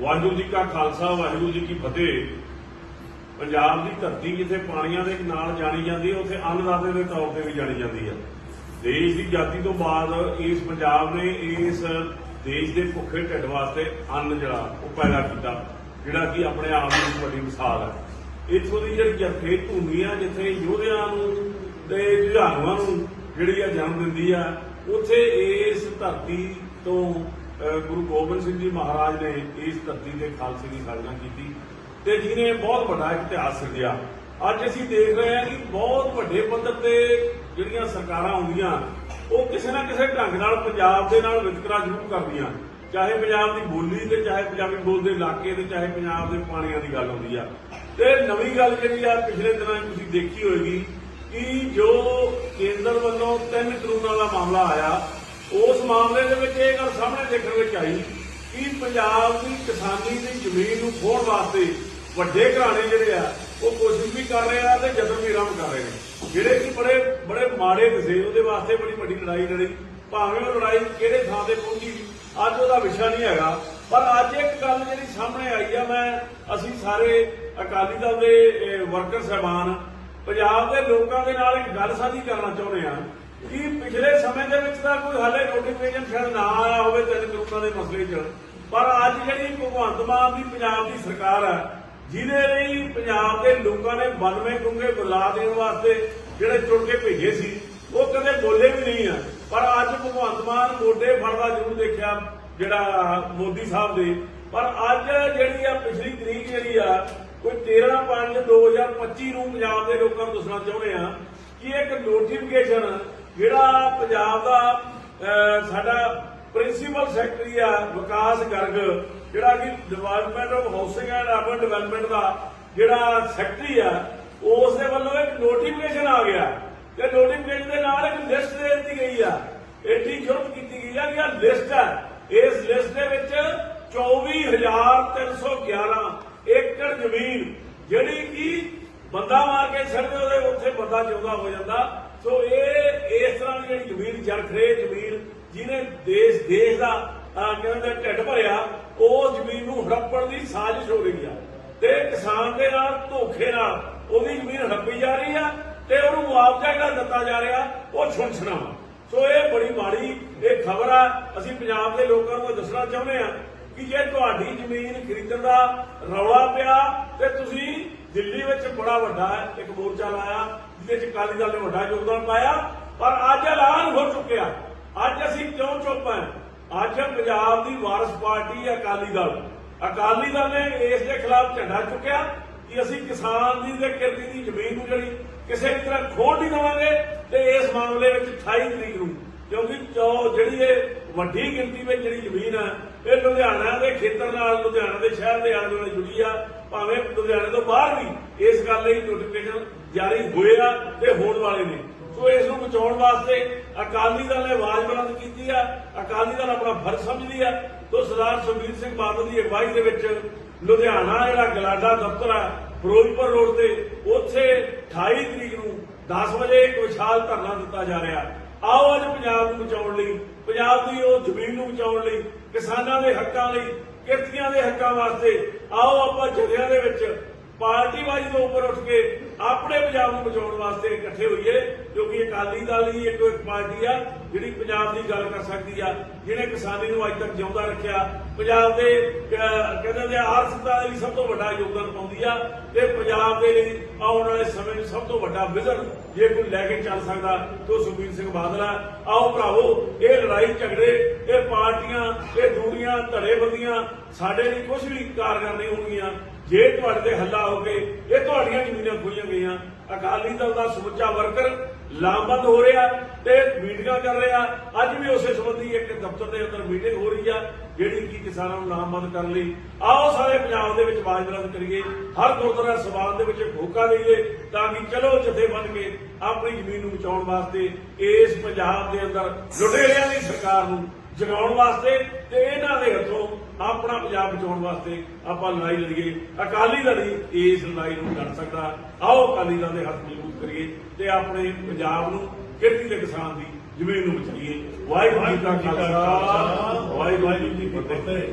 ਵਾਹਿਗੁਰੂ ਜੀ ਕਾ ਖਾਲਸਾ, ਵਾਹਿਗੁਰੂ ਜੀ ਕੀ ਫਤਿਹ। ਪੰਜਾਬ ਦੀ ਧਰਤੀ ਜਿੱਥੇ ਪਾਣੀਆਂ ਦੇ ਨਾਲ ਜਾਣੀ ਜਾਂਦੀ ਹੈ, ਉੱਥੇ ਅੰਨਦਾਤੇ ਦੇ ਤੌਰ ਤੇ ਵੀ ਜਾਣੀ ਜਾਂਦੀ ਹੈ। ਦੇਸ਼ ਦੀ ਆਜ਼ਾਦੀ ਤੋਂ ਬਾਅਦ ਇਸ ਪੰਜਾਬ ਨੇ ਇਸ ਦੇਸ਼ ਦੇ ਭੁੱਖੇ ਢਿੱਡ ਵਾਸਤੇ ਅੰਨ ਜਿਹੜਾ, ਉਹ ਪੈਦਾ ਕੀਤਾ, ਜਿਹੜਾ ਕਿ ਆਪਣੇ ਆਪ ਵਿੱਚ ਵੱਡੀ ਮਿਸਾਲ ਹੈ। ਇਥੋਂ ਦੀ ਜਿਹੜੀ ਜਰਖੇ ਭੂਮੀ ਆ, ਜਿੱਥੇ ਯੋਧਿਆਂ ਨੂੰ ਤੇ ਜੁਝਾਰੂਆਂ ਨੂੰ ਜਿਹੜੀ ਆ ਜਨਮ ਦਿੰਦੀ ਆ, ਉੱਥੇ ਇਸ ਧਰਤੀ ਤੋਂ ਗੁਰੂ ਗੋਬਿੰਦ ਸਿੰਘ ਜੀ ਮਹਾਰਾਜ ਨੇ ਇਸ ਧਰਤੀ ਦੇ ਖਾਲਸੇ ਦੀ ਸਾਜਨਾ ਕੀਤੀ ਤੇ ਜਿਹਨੇ ਬਹੁਤ ਵੱਡਾ ਇਤਿਹਾਸ ਸਿਰਜਿਆ ਅੱਜ ਅਸੀਂ ਦੇਖ ਰਹੇ ਹਾਂ ਕਿ ਬਹੁਤ ਵੱਡੇ ਪੱਧਰ ਤੇ ਜਿਹੜੀਆਂ ਸਰਕਾਰਾਂ ਆਉਂਦੀਆਂ, ਉਹ ਕਿਸੇ ਨਾ ਕਿਸੇ ਢੰਗ ਨਾਲ ਪੰਜਾਬ ਦੇ ਨਾਲ ਵਿਤਕਰਾ ਜ਼ਰੂਰ ਕਰਦੀਆਂ। ਚਾਹੇ ਪੰਜਾਬ ਦੀ ਬੋਲੀ ਤੇ ਚਾਹੇ ਪੰਜਾਬੀ ਬੋਲਦੇ ਇਲਾਕੇ ਤੇ ਚਾਹੇ ਪੰਜਾਬ ਦੇ ਪਾਣੀਆਂ ਦੀ ਗੱਲ ਆਉਂਦੀ ਆ। ਤੇ ਨਵੀਂ ਗੱਲ ਜਿਹੜੀ ਆ, ਪਿਛਲੇ ਦਿਨਾਂ 'ਚ ਤੁਸੀਂ ਦੇਖੀ ਹੋਏਗੀ ਕਿ ਜੋ ਕੇਂਦਰ ਵੱਲੋਂ ਤਿੰਨ ਕਰੋੜਾਂ ਦਾ ਮਾਮਲਾ ਆਇਆ ਉਸ ਮਾਮਲੇ ਦੇ ਵਿੱਚ ਇਹ ਗੱਲ ਸਾਹਮਣੇ ਦੇਖਣ ਵਿੱਚ ਆਈ ਕਿ ਪੰਜਾਬ ਦੀ ਕਿਸਾਨੀ ਦੀ ਜ਼ਮੀਨ ਨੂੰ ਖੋਣ ਵਾਸਤੇ ਵੱਡੇ ਘਰਾਣੇ ਜਿਹੜੇ ਆ, ਉਹ ਕੋਸ਼ਿਸ਼ ਵੀ ਕਰ ਰਹੇ ਆ ਤੇ ਜਤਨ ਵੀ ਆਰੰਭ ਕਰ ਰਹੇ ਨੇ। ਜਿਹੜੇ ਕਿ ਬੜੇ ਬੜੇ ਮਾੜੇ ਦਿਸੇ ਉਹਦੇ ਵਾਸਤੇ ਬੜੀ ਵੱਡੀ ਲੜਾਈ ਲੜੀ। ਭਾਵੇਂ ਉਹ ਲੜਾਈ ਕਿਹੜੇ ਥਾਂ ਤੇ ਪਹੁੰਚੀ, ਅੱਜ ਉਹਦਾ ਵਿਸ਼ਾ ਨਹੀਂ ਹੈਗਾ। ਪਰ ਅੱਜ ਇੱਕ ਗੱਲ ਜਿਹੜੀ ਸਾਹਮਣੇ ਆਈ ਆ, ਮੈਂ, ਅਸੀਂ ਸਾਰੇ ਅਕਾਲੀ ਦਲ ਦੇ ਵਰਕਰ ਸਹਿਬਾਨ, ਪੰਜਾਬ ਦੇ ਲੋਕਾਂ ਦੇ ਨਾਲ ਇੱਕ ਗੱਲ ਸਾਂਝੀ ਕਰਨਾ ਚਾਹੁੰਦੇ ਆ ਕਿ ਪਿਛਲੇ ਸਮੇਂ ਦੇ ਵਿੱਚ ਤਾਂ ਕੋਈ ਹਾਲੇ ਨੋਟੀਫਿਕੇਸ਼ਨ ਸ਼ਾਇਦ ਨਾ ਆਇਆ ਹੋਵੇ ਤਿੰਨ ਕਰੋੜਾਂ ਦੇ ਮਸਲੇ 'ਚ। ਪਰ ਅੱਜ ਜਿਹੜੀ ਭਗਵੰਤ ਮਾਨ ਦੀ ਪੰਜਾਬ ਦੀ ਸਰਕਾਰ ਹੈ, ਜਿਹਦੇ ਲਈ ਪੰਜਾਬ ਦੇ ਲੋਕਾਂ ਨੇ 92 ਡੂੰਘੇ ਬਦਲਾ ਦੇਣ ਵਾਸਤੇ ਜਿਹੜੇ ਚੁਣ ਕੇ ਭੇਜੇ ਸੀ, ਉਹ ਕਦੇ ਬੋਲੇ ਵੀ ਨਹੀਂ ਆ। ਪਰ ਅੱਜ ਭਗਵੰਤ ਮਾਨ ਮੋਢੇ ਫੜਦਾ ਜ਼ਰੂਰ ਦੇਖਿਆ ਜਿਹੜਾ ਮੋਦੀ ਸਾਹਿਬ ਦੇ। ਪਰ ਅੱਜ ਜਿਹੜੀ ਆ ਪਿਛਲੀ ਤਰੀਕ ਜਿਹੜੀ ਆ, ਕੋਈ 13 5 2025 ਨੂੰ ਪੰਜਾਬ ਦੇ ਲੋਕਾਂ ਨੂੰ ਦੱਸਣਾ ਚਾਹੁੰਦੇ ਆ ਕਿ ਇੱਕ ਨੋਟੀਫਿਕੇਸ਼ਨ ਜਿਹੜਾ ਪੰਜਾਬ ਦਾ ਸਾਡਾ ਪ੍ਰਿੰਸੀਪਲ ਸੈਕਟਰੀ ਆ, ਵਿਕਾਸ ਗਰਗ, ਜਿਹੜਾ ਕਿ development of housing and urban development ਦਾ ਜਿਹੜਾ ਸੈਕਟਰੀ ਆ ਉਸ ਦੇ ਵੱਲੋਂ ਇੱਕ ਨੋਟੀਫਿਕੇਸ਼ਨ ਆ ਗਿਆ। ਤੇ ਨੋਟੀਫਿਕੇਸ਼ਨ ਦੇ ਨਾਲ ਇੱਕ ਲਿਸਟ ਦੇ ਦਿੱਤੀ ਗਈ ਆ। ਐਡੀ ਜ਼ਰੂਰਤ ਕੀਤੀ ਗਈ ਆ ਕਿ ਆ ਲਿਸਟ ਹੈ ਇਸ ਲਿਸਟ ਦੇ ਵਿੱਚ 24311 ਏਕੜ ਜ਼ਮੀਨ, ਜਿਹੜੀ ਕਿ ਬੰਦਾ ਮਾਰ ਕੇ ਛੱਡਦੇ ਉਹਦੇ ਉੱਥੇ ਬੰਦਾ ਜਿਉਂਦਾ ਹੋ ਜਾਂਦਾ। ਸੋ ਇਹ ਇਸ ਤਰ੍ਹਾਂ ਜਰਖਰੇ ਜ਼ਮੀਨ ਜਿਹਨੇ ਦੇਸ਼ ਦੇਸ਼ ਦਾ ਕਹਿੰਦੇ ਢਿੱਡ ਭਰਿਆ, ਉਹ ਜ਼ਮੀਨ ਨੂੰ ਹੜੱਪਣ ਦੀ ਸਾਜ਼ਿਸ਼ ਹੋ ਰਹੀ ਆ। ਤੇ ਕਿਸਾਨ ਦੇ ਨਾਲ, ਧੋਖੇ ਨਾਲ ਉਹਦੀ ਜ਼ਮੀਨ ਹੜੱਪੀ ਜਾ ਰਹੀ ਆ ਤੇ ਉਹਨੂੰ ਮੁਆਵਜ਼ਾ ਜਿਹੜਾ ਦਿੱਤਾ ਜਾ ਰਿਹਾ, ਉਹ ਛੁਣਛਣਾ ਸੋ ਇਹ ਬੜੀ ਮਾੜੀ ਇਹ ਖਬਰ ਆ। ਅਸੀਂ ਪੰਜਾਬ ਦੇ ਲੋਕਾਂ ਨੂੰ ਇਹ ਦੱਸਣਾ ਚਾਹੁੰਦੇ ਆ ਕਿ ਜੇ ਤੁਹਾਡੀ ਜ਼ਮੀਨ ਖਰੀਦਣ ਦਾ ਰੌਲਾ ਪਿਆ ਤੇ ਤੁਸੀਂ ਦਿੱਲੀ ਵਿੱਚ ਬੜਾ ਵੱਡਾ ਇੱਕ ਮੋਰਚਾ ਲਾਇਆ ਜਿਹਦੇ ਵਿੱਚ ਅਕਾਲੀ ਦਲ ਨੇ ਵੱਡਾ ਯੋਗਦਾਨ ਪਾਇਆ ਪਰ ਅੱਜ ਐਲਾਨ ਹੋ ਚੁੱਕਿਆ। ਅੱਜ ਅਸੀਂ ਕਿਉਂ ਚੁੱਪ ਹਾਂ? ਅੱਜ ਪੰਜਾਬ ਦੀ ਵਾਰਸ ਪਾਰਟੀ ਅਕਾਲੀ ਦਲ। ਅਕਾਲੀ ਦਲ ਨੇ ਇਸ ਦੇ ਖਿਲਾਫ ਝੰਡਾ ਚੁੱਕਿਆ ਕਿ ਅਸੀਂ ਕਿਸਾਨ ਦੀ ਤੇ ਕਿਰਤੀ ਦੀ ਜ਼ਮੀਨ ਨੂੰ ਜਿਹੜੀ ਕਿਸੇ ਵੀ ਤਰ੍ਹਾਂ ਖੋਣ ਨਹੀਂ ਦੇਵਾਂਗੇ ਤੇ ਇਸ ਮਾਮਲੇ ਵਿੱਚ 28 ਤਰੀਕ ਨੂੰ, ਕਿਉਂਕਿ ਜੋ ਜਿਹੜੀ ਇਹ ਵੱਡੀ ਗਿਣਤੀ ਵਿੱਚ ਜਿਹੜੀ ਜ਼ਮੀਨ ਹੈ, ਇਹ ਲੁਧਿਆਣਾ ਦੇ ਖੇਤਰ ਨਾਲ, ਲੁਧਿਆਣਾ ਦੇ ਸ਼ਹਿਰ ਦੇ ਆਲੇ ਦੁਆਲੇ ਜੁੜੀ ਆ, ਭਾਵੇਂ ਲੁਧਿਆਣੇ ਤੋਂ ਬਾਹਰ ਵੀ ਇਸ ਗੱਲ ਲਈ ਨੋਟੀਫਿਕੇਸ਼ਨ ਜਾਰੀ ਹੋਏ ਆ ਤੇ ਹੋਣ ਵਾਲੇ ਨੇ। ਸੋ ਇਸ ਨੂੰ ਬਚਾਉਣ ਵਾਸਤੇ ਅਕਾਲੀ ਦਲ ਨੇ ਆਵਾਜ਼ ਬੁਲੰਦ ਕੀਤੀ ਆ, ਅਕਾਲੀ ਦਲ ਆਪਣਾ ਫਰਜ਼ ਸਮਝਦੀ ਆ। ਤੋਂ ਸਰਦਾਰ ਸੁਖਬੀਰ ਸਿੰਘ ਬਾਦਲ ਦੀ ਅਗਵਾਈ ਦੇ ਵਿੱਚ ਲੁਧਿਆਣਾ ਜਿਹੜਾ ਗਲਾਡਾ ਦਫ਼ਤਰ ਆ, ਫਿਰੋਜ਼ਪੁਰ ਰੋਡ ਤੇ, ਉੱਥੇ 28 ਤਰੀਕ ਨੂੰ 10 ਵਜੇ ਇੱਕ ਵਿਸ਼ਾਲ ਧਰਨਾ ਦਿੱਤਾ ਜਾ ਰਿਹਾ। ਆਓ ਅੱਜ ਪੰਜਾਬ ਨੂੰ ਬਚਾਉਣ ਲਈ, ਪੰਜਾਬ ਦੀ ਉਹ ਜ਼ਮੀਨ ਨੂੰ ਬਚਾਉਣ ਲਈ, ਕਿਸਾਨਾਂ ਦੇ ਹੱਕਾਂ ਲਈ, ਕਿਰਤੀਆਂ ਦੇ ਹੱਕਾਂ ਵਾਸਤੇ ਆਓ ਆਪਾਂ ਜਥਿਆਂ ਦੇ ਵਿੱਚ ਪਾਰਟੀਬਾਜ਼ੀ ਤੋਂ ਉੱਪਰ ਉੱਠ ਕੇ ਆਪਣੇ ਪੰਜਾਬ ਨੂੰ ਬਚਾਉਣ ਵਾਸਤੇ ਇਕੱਠੇ ਹੋਈਏ ਕਿਉਂਕਿ ਅਕਾਲੀ ਦਲ ਹੀ ਇੱਕ ਇੱਕ ਪਾਰਟੀ ਆ ਜਿਹੜੀ ਪੰਜਾਬ ਦੀ ਗੱਲ ਕਰ ਸਕਦੀ ਆ। ਜਿਹਨੇ ਕਿਸਾਨੀ ਨੂੰ ਅੱਜ ਤੱਕ ਜਿਉਂਦਾ ਰੱਖਿਆ ਪੰਜਾਬ ਦੇ ਅਹ, ਕਹਿੰਦੇ ਨੇ ਆਰਥਿਕਤਾ ਦੇ ਲਈ ਸਭ ਤੋਂ ਵੱਡਾ ਯੋਗਦਾਨ ਪਾਉਂਦੀ ਆ ਤੇ ਪੰਜਾਬ ਦੇ ਲਈ ਆਉਣ ਵਾਲੇ ਸਮੇਂ 'ਚ ਸਭ ਤੋਂ ਵੱਡਾ ਵਿਜ਼ਨ ਜੇ ਕੋਈ ਲੈ ਕੇ ਚੱਲ ਸਕਦਾ ਤਾਂ ਸੁਖਬੀਰ ਸਿੰਘ ਬਾਦਲ ਆ। ਆਓ ਭਰਾਵੋ ਇਹ ਲੜਾਈ ਝਗੜੇ ਇਹ ਪਾਰਟੀਆਂ ਇਹ ਦੂਰੀਆਂ ਧੜੇਬੰਦੀਆਂ ਸਾਡੇ ਲਈ ਕੁਝ ਵੀ ਕਾਰਗਰ ਨਹੀਂ ਹੋਣਗੀਆਂ। ਜੇ ਤੁਹਾਡੇ ਤੇ ਹੱਲਾ ਹੋ ਕੇ ਇਹ ਤੁਹਾਡੀਆਂ ਜ਼ਮੀਨਾਂ ਖੋਈਆਂ ਗਈਆਂ ਅਕਾਲੀ ਦਲ ਦਾ ਸਮੁੱਚਾ ਵਰਕਰ ਲਾਮਬੰਦ ਹੋ ਰਿਹਾ ਤੇ ਮੀਟਿੰਗਾਂ ਕਰ ਰਿਹਾ। ਅੱਜ ਵੀ ਉਸੇ ਸੰਬੰਧੀ ਇੱਕ ਦਫ਼ਤਰ ਦੇ ਅੰਦਰ ਮੀਟਿੰਗ ਹੋ ਰਹੀ ਆ, ਜਿਹੜੀ ਕਿ ਕਿਸਾਨਾਂ ਨੂੰ ਲਾਮਬੰਦ ਕਰਨ ਲਈ। ਆਓ ਸਾਰੇ ਪੰਜਾਬ ਦੇ ਵਿੱਚ ਆਵਾਜ਼ ਬੁਲੰਦ ਕਰੀਏ। ਹਰ ਗੁਰਦੁਆਰਾ ਸਭਾ ਦੇ ਵਿੱਚ ਇੱਕ ਹੋਕਾ ਦੇਈਏ ਤਾਂ ਕਿ ਚਲੋ ਜਥੇ ਬਣ ਕੇ ਆਪਣੀ ਜ਼ਮੀਨ ਨੂੰ ਬਚਾਉਣ ਵਾਸਤੇ ਇਸ ਪੰਜਾਬ ਦੇ ਅੰਦਰ ਲੁਟੇਰਿਆਂ ਦੀ ਸਰਕਾਰ ਨੂੰ ਜਗਾਉਣ ਵਾਸਤੇ ਤੇ ਇਹਨਾਂ ਦੇ ਹੱਥੋਂ ਆਪਣਾ ਪੰਜਾਬ ਬਚਾਉਣ ਵਾਸਤੇ ਆਪਾਂ ਲੜਾਈ ਲੜੀਏ। ਅਕਾਲੀ ਦਲ ਹੀ ਇਸ ਲੜਾਈ ਨੂੰ ਲੜ ਸਕਦਾ। ਆਓ ਅਕਾਲੀ ਦਲ ਦੇ ਹੱਥ ਮਜ਼ਬੂਤ ਕਰੀਏ ਤੇ ਆਪਣੇ ਪੰਜਾਬ ਨੂੰ ਕਿਰਤੀ ਦੇ ਕਿਸਾਨ ਦੀ ਜ਼ਮੀਨ ਨੂੰ ਬਚਾਈਏ। ਵਾਹਿਗੁਰੂ ਜੀ ਕਾ ਖਾਲਸਾ, ਵਾਹਿਗੁਰੂ ਜੀ ਕੀ ਫਤਿਹ।